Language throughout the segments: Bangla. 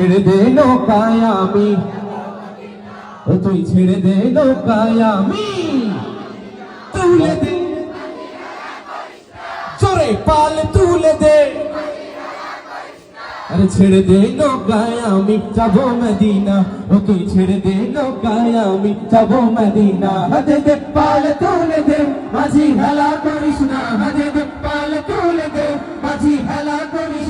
ছেড়ে দে নৌকায় ও তুই ছেড়ে দে নৌকায় তুলে দে। জোরে পাল তুলে দে। আরে ছেড়ে দে নৌকায় আমি, যাব ও তুই ছেড়ে দে নৌকায় আমি মদিনা। হাতে দে পাল তুলে দে, মাঝি হেলা করিস না। হাতে দে পাল তুলে দে, মাঝি হেলা করিস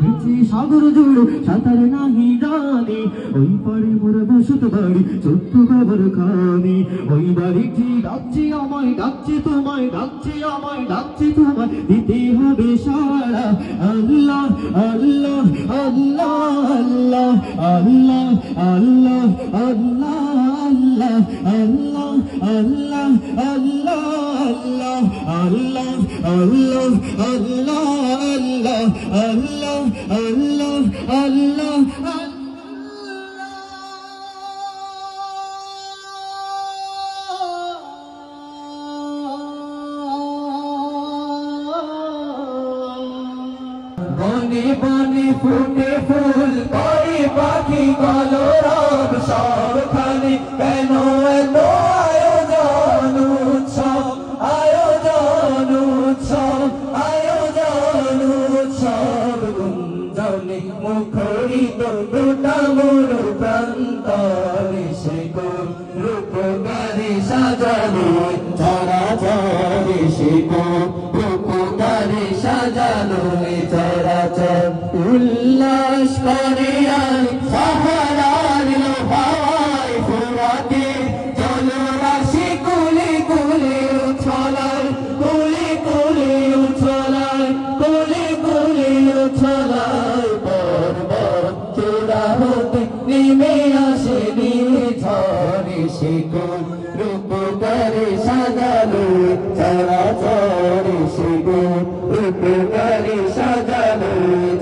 ভেসে সাগর জুড়ে সাঁতারে নাহি জানি ওই পাড়ে মোর বসত বাড়ি ছোট্ট খবর খানি ওই বাড়িটি ডাকছে আমায় ডাকছে তোমায় ডাকছে আমায় ডাকছে তোমায় দিতে হবে সারা আল্লাহ আল্লাহ আল্লাহ আল্লাহ আল্লাহ আল্লাহ আল্লাহ আল্লাহ আল্লাহ আল্লাহ আল্লাহ আল্লাহ আল্লাহ আল্লাহ আল্লাহ আল্লাহ আল্লাহ আল্লাহ বনে বনে ফুটে ফুল করে পাখি কলরব সবখানে কেন কোন রূপগারে সাজানো চরে সে কোন রূপগারে সাজানো চরাচর উল্লাস করে আর সাহারার লোভায় ফোরাতে। জলরাশি কুলে কুলে উছলায় কুলে কুলে উছলায় কুলে কুলে উছলায় পর্বত আসে নিঝরে সে কোন রূপ করে সাজালো চরাচরে সে কোন রূপ করে সাজালো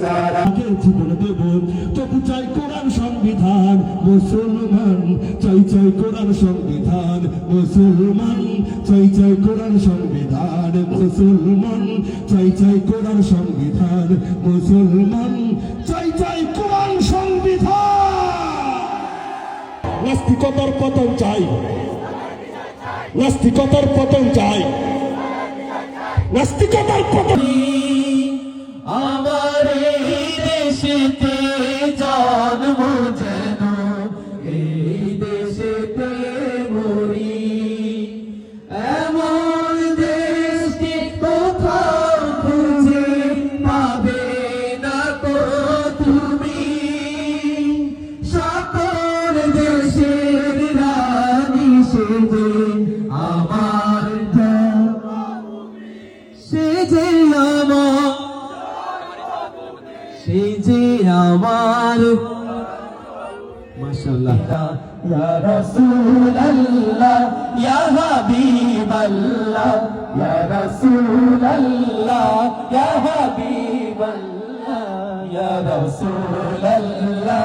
চরা তবু চাই কোরআন সংবিধান, মুসলমান, চাই চাই কোরআন সংবিধান, মুসলমান, চাই চাই কোরআন সংবিধান, মুসলমান, চাই চাই কোরআন সংবিধান, মুসলমান, চাই নাস্তিকতার পতন চাই। নাস্তিকতার পতন চাই। নাস্তিকতার পতন আমার দেশেতে জন্ম আমার সে যে আমার, সে যে আমার। মাশাআল্লাহ। ইয়া রাসূলুল্লাহ, ইয়া হাবিবাল্লাহ, ইয়া রাসূলুল্লাহ, ইয়া হাবিবাল্লাহ, ইয়া রাসূলুল্লাহ।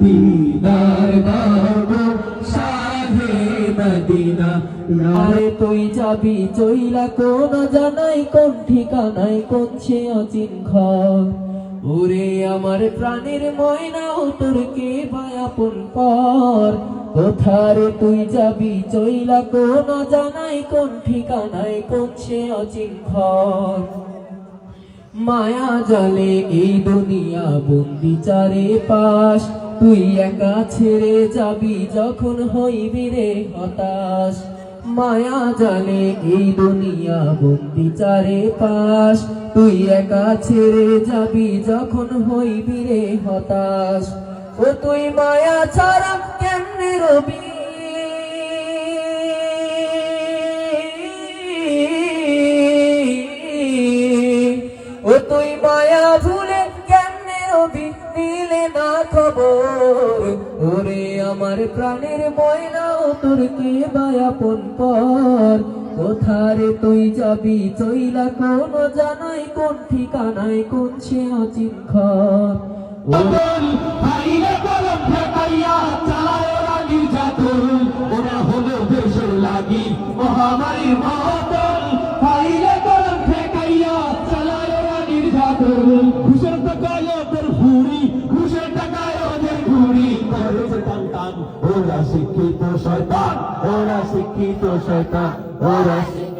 মদিনা দিদার দাগো শাহে মদিনা তুই যাবি চইলা কোন জানাই, কোন ঠিকানায়, কোন সে অচিন ঘর? ওরে আমার প্রাণের ময়না ও তোর কে বায়াপন পর কোথারে তুই যাবি চইলা কোন জানাই, কোন ঠিকানায়, কোন সে অচিন ঘর? মায়া জলে এই দুনিয়া বন্দি চারে পাশ। তুই একা ছেড়ে যাবি যখন হইবি রে হতাশ। মায়া জানে এই দুনিয়া বন্দি চারে পাশ। তুই একা ছেড়ে যাবি যখন হইবি রে হতাশ। ও তুই মায়া ছাড়া কেমনে রবি? আমার প্রাণের ময়না ও তোর কে বায়াপন পর কোথারে তুই যাবি? চইলা কোন জানাই কোন ঠিকানায় কোন সে অচিন ঘর? ওরা হলো দেশের লাগি মহামারীর Ahora sí quito, soy tan. Soy tan.